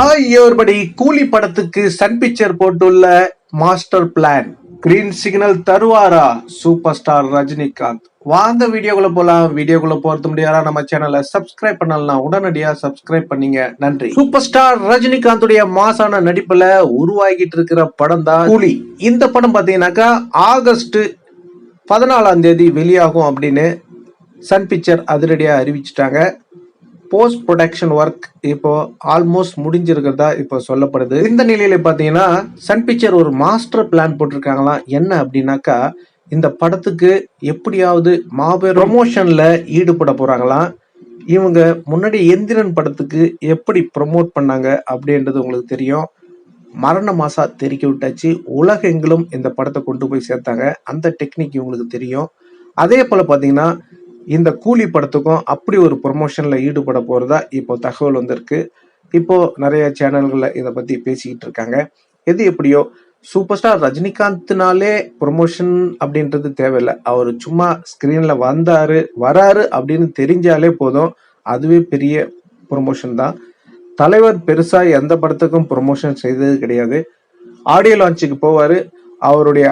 Hi everybody Coolie படத்துக்கு Sun Picture போட்டுள்ள master plan green signal தருவாரா சூப்பர் ஸ்டார் ரஜினிகாந்த்? வாங்க வீடியோக்குள்ள போலாம். வீடியோக்குள்ள போறது முடியாதா? நம்ம சேனலை சப்ஸ்கிரைப் பண்ணலாம். உடனடியா சப்ஸ்கிரைப் பண்ணீங்க. நன்றி. சூப்பர் ஸ்டார் ரஜினிகாந்துடைய மாசான நடிப்புல உருவாகிட்டு இருக்கிற படம் தான் கூலி. இந்த படம் பாத்தீங்கன்னாக்கா ஆகஸ்ட் பதினாலாம் தேதி வெளியாகும் அப்படின்னு சன் பிக்சர் அதிரடியா அறிவிச்சிட்டாங்க. போஸ்ட் ப்ரொடக்ஷன் ஒர்க் இப்போ ஆல்மோஸ்ட் முடிஞ்சிருக்கிறதா இப்போ சொல்லப்படுது. இந்த நிலையில பாத்தீங்கன்னா சன் பிக்சர் ஒரு மாஸ்டர் பிளான் போட்டிருக்காங்களாம் என்ன அப்படின்னாக்கா இந்த படத்துக்கு எப்படியாவது மாபெரும் ப்ரொமோஷன்ல ஈடுபட போறாங்களாம் இவங்க முன்னாடி எந்திரன் படத்துக்கு எப்படி ப்ரொமோட் பண்ணாங்க அப்படின்றது உங்களுக்கு தெரியும். மரண மாசா தெரிக்க விட்டாச்சு. உலகெங்கிலும் இந்த படத்தை கொண்டு போய் சேர்த்தாங்க. அந்த டெக்னிக் இவங்களுக்கு தெரியும். அதே போல பாத்தீங்கன்னா இந்த கூலி படத்துக்கும் அப்படி ஒரு ப்ரொமோஷனில் ஈடுபட போகிறதா இப்போ தகவல் வந்திருக்கு. இப்போ நிறைய சேனல்களில் இதை பற்றி பேசிக்கிட்டு இருக்காங்க. எது எப்படியோ சூப்பர் ஸ்டார் ரஜினிகாந்த்னாலே ப்ரொமோஷன் அப்படின்றது தேவையில்லை. அவர் சும்மா ஸ்க்ரீனில் வந்தாரு வராரு அப்படின்னு தெரிஞ்சாலே போதும். அதுவே பெரிய ப்ரொமோஷன் தான். தலைவர் பெருசாக எந்த படத்துக்கும் ப்ரொமோஷன் செய்தது கிடையாது. ஆடியோ லான்ச்சுக்கு போவார். அவருடைய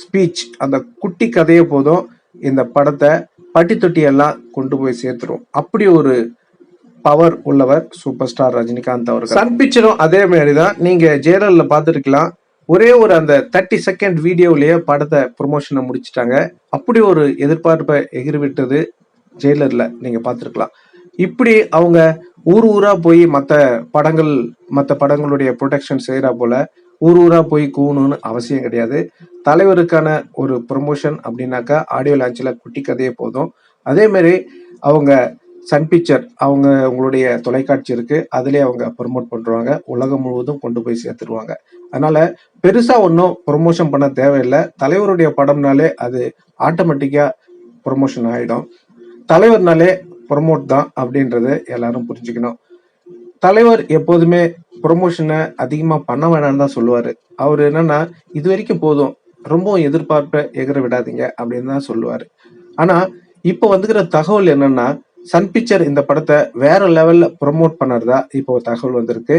ஸ்பீச் அந்த குட்டி கதையே போதும். இந்த படத்தை பட்டி தொட்டி எல்லாம் கொண்டு போய் சேர்த்துரும். அப்படி ஒரு பவர் உள்ளவர் சூப்பர் ஸ்டார் ரஜினிகாந்த் அவர்கள். சன் பிக்சரும் அதே மாதிரி தான் நீங்க ஜேரல்ல பார்த்துருக்கலாம். ஒரே ஒரு அந்த தேர்ட்டி செகண்ட் வீடியோவிலேயே படத்தை ப்ரொமோஷனை முடிச்சிட்டாங்க. அப்படி ஒரு எதிர்பார்ப்பை எகிர்விட்டது ஜெயிலரில் நீங்கள் பார்த்துருக்கலாம். இப்படி அவங்க ஊர் ஊராக போய் மற்ற படங்கள் மற்ற படங்களுடைய ப்ரொடெக்ஷன் செய்கிறா போல ஊர் ஊராக போய் கூணுன்னு அவசியம் கிடையாது. தலைவருக்கான ஒரு ப்ரொமோஷன் அப்படின்னாக்கா ஆடியோ லான்ச்சில் குட்டி கதையே போதும். அதேமாரி அவங்க சன் பிக்சர் அவங்க உங்களுடைய தொலைக்காட்சி இருக்குது அதிலே அவங்க ப்ரொமோட் பண்ணுறாங்க உலகம் முழுவதும் கொண்டு போய் சேர்த்துருவாங்க. அதனால் பெருசாக ஒன்றும் ப்ரொமோஷன் பண்ண தேவையில்லை. தலைவருடைய படம்னாலே அது ஆட்டோமேட்டிக்காக ப்ரொமோஷன் ஆகிடும் தலைவர்னாலே ப்ரொமோட் தான் அப்படின்றத எல்லாரும் புரிஞ்சுக்கணும். தலைவர் எப்போதுமே ப்ரொமோஷனை அதிகமாக பண்ண வேணாம்னு தான் சொல்லுவார். அவர் என்னன்னா இது வரைக்கும் போதும். ரொம்ப எதிர்பார்ப்பை எகிற விடாதீங்க. அப்படின்னு தான் சொல்லுவார். ஆனால் இப்போ வந்துக்கிற தகவல் என்னன்னா சன் பிக்சர் இந்த படத்தை வேற லெவலில் ப்ரொமோட் பண்ணுறதா இப்போ தகவல் வந்திருக்கு.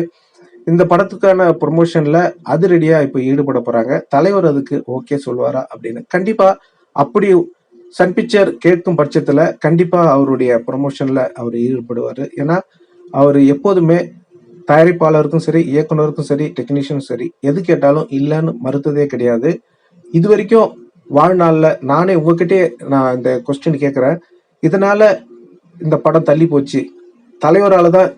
இந்த படத்துக்கான ப்ரொமோஷனில் அதிரடியாக இப்போ ஈடுபட போகிறாங்க தலைவர் அதுக்கு ஓகே சொல்லுவாரா அப்படின்னு. கண்டிப்பாக அப்படி சன் பிக்சர் கேட்கும் பட்சத்தில் கண்டிப்பாக அவருடைய ப்ரொமோஷனில் அவர் ஈடுபடுவார். ஏன்னா அவர் எப்போதுமே தயாரிப்பாளருக்கும் சரி இயக்குனருக்கும் சரி டெக்னீஷியனும் சரி எது கேட்டாலும் இல்லைன்னு மறுத்ததே கிடையாது. இது வரைக்கும் வாழ்நாளில் நானே உங்ககிட்டயே நான் இந்த கொஸ்டின் கேட்குறேன். இதனால இந்த படம் தள்ளி போச்சு. தலைவரால் தான்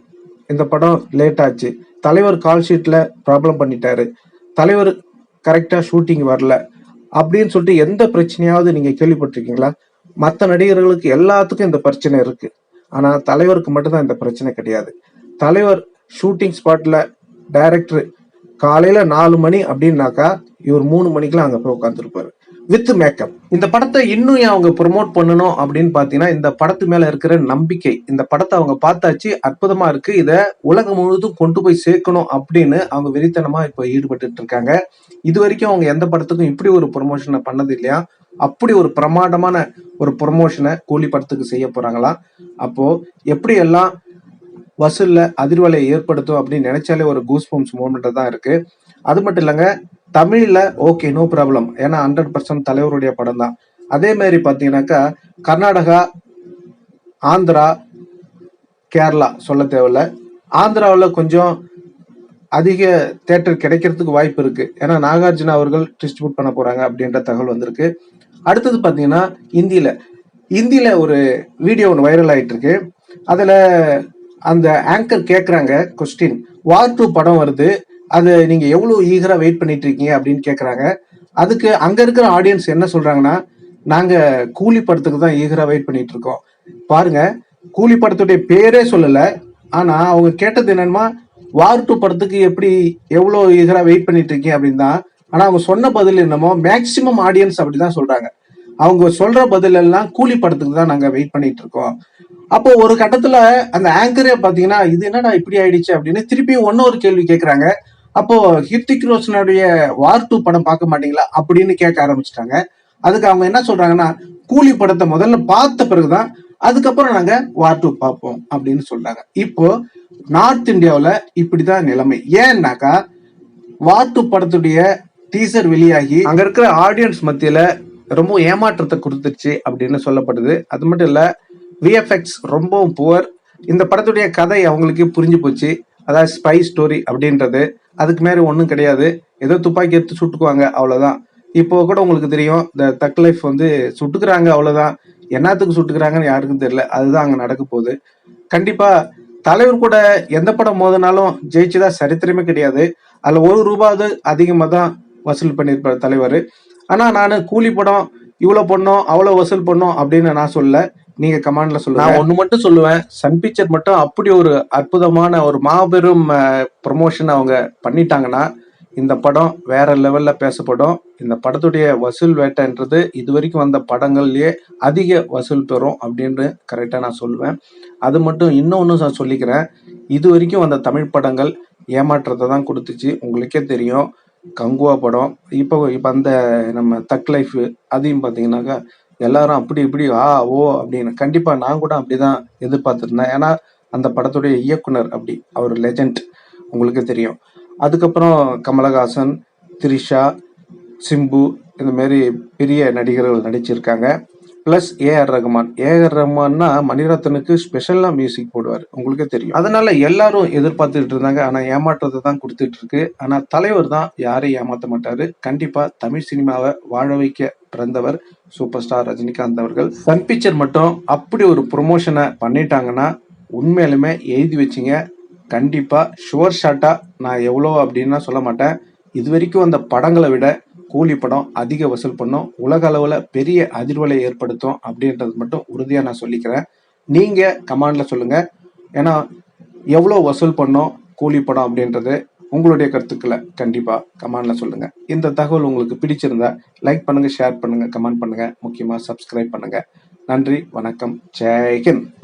இந்த படம் லேட் ஆச்சு. தலைவர் கால் ஷீட்டில் ப்ராப்ளம் பண்ணிட்டாரு. தலைவர் கரெக்டாக ஷூட்டிங் வரல. அப்படின்னு சொல்லிட்டு எந்த பிரச்சனையாவது நீங்கள் கேள்விப்பட்டிருக்கீங்களா? மற்ற நடிகர்களுக்கு எல்லாத்துக்கும் இந்த பிரச்சனை இருக்குது ஆனா தலைவருக்கு மட்டும்தான் இந்த பிரச்சனை கிடையாது. தலைவர் ஷூட்டிங் ஸ்பாட்ல டைரக்டர் காலையில நாலு மணி அப்படின்னாக்கா இவர் மூணு மணிக்கெல்லாம் அங்க போய் உட்காந்துருப்பாரு வித் மேக்கப் இந்த படத்தை இன்னும் அவங்க ப்ரொமோட் பண்ணணும் அப்படின்னு பாத்தீங்கன்னா இந்த படத்து மேல இருக்கிற நம்பிக்கை இந்த படத்தை அவங்க பார்த்தாச்சு அற்புதமா இருக்கு இதை உலகம் முழுவதும் கொண்டு போய் சேர்க்கணும் அப்படின்னு அவங்க வெறித்தனமா இப்ப ஈடுபட்டு இருக்காங்க. இது வரைக்கும் அவங்க எந்த படத்துக்கும் இப்படி ஒரு ப்ரொமோஷனை பண்ணது இல்லையா? அப்படி ஒரு பிரமாண்டமான ஒரு ப்ரொமோஷனை கூலி படத்துக்கு செய்ய போறாங்களாம் அப்போ எப்படி எல்லாம் வசூலில் அதிர்வலையை ஏற்படுத்தும் அப்படின்னு நினைச்சாலே ஒரு கூஸ் பம்ப்ஸ் மூமெண்ட் தான் இருக்கு. அது மட்டும் இல்லைங்க தமிழில் ஓகே நோ ப்ராப்ளம் ஏன்னா ஹண்ட்ரட் பர்சன்ட் தலைவருடைய படம் தான். அதே மாதிரி பார்த்தீங்கன்னாக்கா கர்நாடகா ஆந்திரா கேரளா சொல்ல தேவையில்ல. ஆந்திராவில் கொஞ்சம் அதிக தேட்டர் கிடைக்கிறதுக்கு வாய்ப்பு இருக்கு. ஏன்னா நாகார்ஜுனா அவர்கள் டிஸ்ட்ரிபியூட் பண்ண போறாங்க அப்படின்ற தகவல் வந்திருக்கு. அடுத்தது பார்த்தீங்கன்னா இந்தியில் இந்தியில் ஒரு வீடியோ ஒன்று வைரல் ஆயிட்டு இருக்கு அந்த ஆங்கர் கேட்குறாங்க கொஸ்டின் வார் டூ படம் வருது. அது நீங்கள் எவ்வளோ ஈகராக வெயிட் பண்ணிட்டு இருக்கீங்க அப்படின்னு கேட்குறாங்க அதுக்கு அங்கே இருக்கிற ஆடியன்ஸ் என்ன சொல்கிறாங்கன்னா நாங்கள் கூலி படத்துக்கு தான் ஈகராக வெயிட் பண்ணிட்டு இருக்கோம். பாருங்க கூலி படத்துடைய பேரே சொல்லலை. ஆனால் அவங்க கேட்டது என்னன்னா வார் டூ படத்துக்கு எப்படி எவ்வளோ ஈகராக வெயிட் பண்ணிட்டு இருக்கீங்க அப்படின்னு தான் ஆனா அவங்க சொன்ன பதில் என்னமோ மேக்சிமம் ஆடியன்ஸ் அப்படிதான் சொல்றாங்க. அவங்க சொல்ற பதில் எல்லாம் கூலி படத்துக்கு தான் நாங்க வெயிட் பண்ணிட்டு இருக்கோம். அப்போ ஒரு கட்டத்துல அந்த ஆங்கரே பாத்தீங்கன்னா இது என்னடா இப்படி ஆயிடுச்சு? அப்படின்னு திருப்பி ஒன்னொரு கேள்வி கேட்கறாங்க அப்போ ஹிர்திக் ரோஷனுடைய வார் டூ படம் பார்க்க மாட்டீங்களா? அப்படின்னு கேட்க ஆரம்பிச்சிட்டாங்க. அதுக்கு அவங்க என்ன சொல்றாங்கன்னா கூலி படத்தை முதல்ல பார்த்த பிறகுதான் அதுக்கப்புறம் நாங்க வார் டூ பார்ப்போம் அப்படின்னு சொல்றாங்க. இப்போ நார்த் இந்தியாவில் இப்படிதான் நிலைமை. ஏன்னாக்கா வாத்து படத்துடைய டீசர் வெளியாகி அங்க இருக்கிற ஆடியன்ஸ் மத்தியில ரொம்ப ஏமாற்றத்தை கொடுத்துருச்சு அப்படின்னு சொல்லப்படுது. அது மட்டும் இல்ல விஎஃப்எக்ஸ் ரொம்பவும் புவர் இந்த படத்துடைய கதை அவங்களுக்கு புரிஞ்சு போச்சு. அதாவது ஸ்பை ஸ்டோரி அப்படின்றது. அதுக்கு மேலே ஒன்றும் கிடையாது. ஏதோ துப்பாக்கி எடுத்து சுட்டுக்குவாங்க அவ்வளோதான் இப்போ கூட உங்களுக்கு தெரியும் இந்த தக் லைஃப் வந்து சுட்டுக்கிறாங்க அவ்வளோதான் என்னத்துக்கு சுட்டுக்கிறாங்கன்னு யாருக்கும் தெரியல. அதுதான் அங்கே நடக்க போகுது. கண்டிப்பாக தலைவர் கூட எந்த படம் மோதினாலும் ஜெயிச்சதா சரித்திரமே கிடையாது. அதில் ஒரு ரூபாவது அதிகமாக தான் வசூல் பண்ணியிருப்பார் தலைவர். ஆனா நான் கூலி படம் இவ்வளவு பண்ணோம் அவ்வளவு வசூல் பண்ணோம் அப்படின்னு நான் சொல்ல நீங்க கமாண்ட்ல சொல்லுங்க. நான் ஒண்ணு மட்டும் சொல்லுவேன். சன் பிக்சர் மட்டும் அப்படி ஒரு அற்புதமான ஒரு மாபெரும் ப்ரொமோஷன் அவங்க பண்ணிட்டாங்கன்னா இந்த படம் வேற லெவல்ல பேசப்படும். இந்த படத்துடைய வசூல் வேட்டைன்றது இது வரைக்கும் வந்த படங்கள்லயே அதிக வசூல் பெறும் அப்படின்னு கரெக்டா நான் சொல்லுவேன். அது மட்டும் இன்னொன்னு நான் சொல்லிக்கிறேன். இது வரைக்கும் வந்த தமிழ் படங்கள் ஏமாற்றத்தை தான் கொடுத்துச்சு. உங்களுக்கே தெரியும். கங்குவா படம். இப்போ இப்போ அந்த நம்ம தக் லைஃப் அதையும் பார்த்தீங்கன்னாக்கா எல்லாரும் அப்படி இப்படி ஆ ஓ அப்படின்னு கண்டிப்பாக நான் கூட அப்படி தான் எதிர்பார்த்துருந்தேன். ஏன்னா அந்த படத்துடைய இயக்குனர் அப்படி அவர் லெஜண்ட் உங்களுக்கு தெரியும். அதுக்கப்புறம் கமலஹாசன் த்ரிஷா சிம்பு இந்த மாரி பெரிய நடிகர்கள் நடிச்சிருக்காங்க. Plus A R Rahman. A R ரகுமான்னா மணிரத்னுக்கு ஸ்பெஷலாக மியூசிக் போடுவார். உங்களுக்கே தெரியும். அதனால எல்லாரும் எதிர்பார்த்துட்டு இருந்தாங்க. ஆனால் ஏமாற்றத்தை தான் கொடுத்துட்டு இருக்கு. ஆனால் தலைவர் தான் யாரையும் ஏமாற்ற மாட்டாரு. கண்டிப்பாக தமிழ் சினிமாவை வாழ வைக்க பிறந்தவர் சூப்பர் ஸ்டார் ரஜினிகாந்த் அவர்கள். சன் பிக்சர் மட்டும் அப்படி ஒரு ப்ரொமோஷனை பண்ணிட்டாங்கன்னா உண்மையிலுமே எழுதி வச்சிங்க. கண்டிப்பாக ஷுவர் ஷாட்டாக நான் எவ்வளோ அப்படின்னா சொல்ல மாட்டேன். இது வரைக்கும் அந்த படங்களை விட கூலி படம் அதிக வசூல் பண்ணும். உலக அளவில் பெரிய அதிர்வலை ஏற்படுத்தும் அப்படின்றது மட்டும் உறுதியாக நான் சொல்லிக்கிறேன். நீங்கள் கமாண்டில் சொல்லுங்கள் ஏன்னா எவ்வளோ வசூல் பண்ணோம் கூலி படம் அப்படின்றது உங்களுடைய கருத்துக்களை கண்டிப்பாக கமெண்ட்ல சொல்லுங்கள் இந்த தகவல் உங்களுக்கு பிடிச்சிருந்தா லைக் பண்ணுங்கள் ஷேர் பண்ணுங்கள் கமெண்ட் பண்ணுங்கள் முக்கியமாக சப்ஸ்கிரைப் பண்ணுங்கள் நன்றி வணக்கம் ஜெய்ஹிந்த்